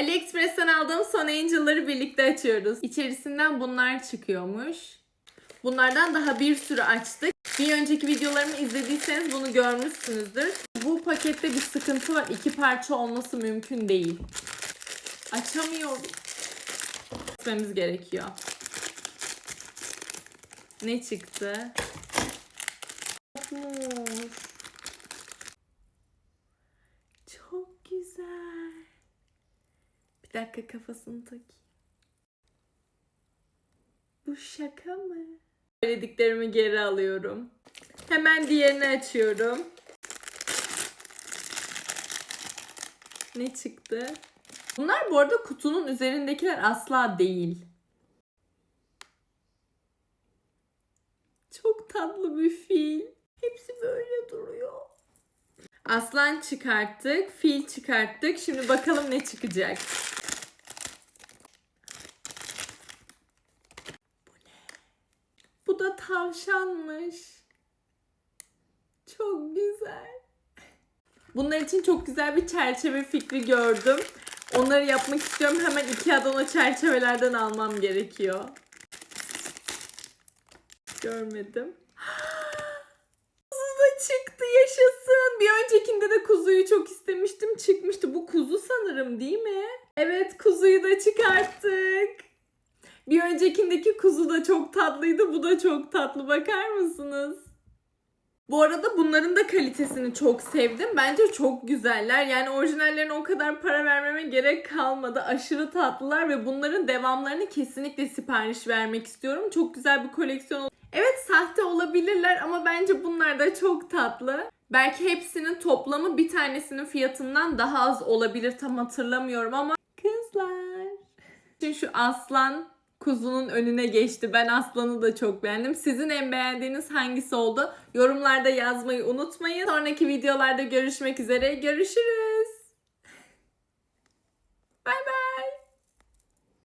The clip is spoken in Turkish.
AliExpress'ten aldığım Son Angel'ları birlikte açıyoruz. İçerisinden bunlar çıkıyormuş. Bunlardan daha bir sürü açtık. Bir önceki videolarımı izlediyseniz bunu görmüşsünüzdür. Bu pakette bir sıkıntı var. İki parça olması mümkün değil. Açamıyorum. Açmamız gerekiyor. Ne çıktı? Çok güzel. Bir dakika kafasını takayım. Bu şaka mı? Söylediklerimi geri alıyorum. Hemen diğerini açıyorum. Ne çıktı? Bunlar bu arada kutunun üzerindekiler asla değil. Çok tatlı bir fil. Hepsi böyle duruyor. Aslan çıkarttık, fil çıkarttık. Şimdi bakalım ne çıkacak. Bu ne? Bu da tavşanmış. Çok güzel. Bunlar için çok güzel bir çerçeve fikri gördüm. Onları yapmak istiyorum. Hemen Ikea'dan o çerçevelerden almam gerekiyor. Görmedim. Kuzu da çıktı yaşasın. Bir öncekinde de kuzuyu çok istemiştim. Çıkmıştı. Bu kuzu sanırım değil mi? Evet kuzuyu da çıkarttık. Bir öncekindeki kuzu da çok tatlıydı. Bu da çok tatlı. Bakar mısınız? Bu arada bunların da kalitesini çok sevdim. Bence çok güzeller. Yani orijinallerine o kadar para vermeme gerek kalmadı. Aşırı tatlılar ve bunların devamlarını kesinlikle sipariş vermek istiyorum. Çok güzel bir koleksiyon. ol- Evet sahte olabilirler ama bence bunlar da çok tatlı. Belki hepsinin toplamı bir tanesinin fiyatından daha az olabilir tam hatırlamıyorum ama kızlar. Şimdi şu aslan kuzunun önüne geçti. Ben aslanı da çok beğendim. Sizin en beğendiğiniz hangisi oldu? Yorumlarda yazmayı unutmayın. Sonraki videolarda görüşmek üzere. Görüşürüz. Bay bay.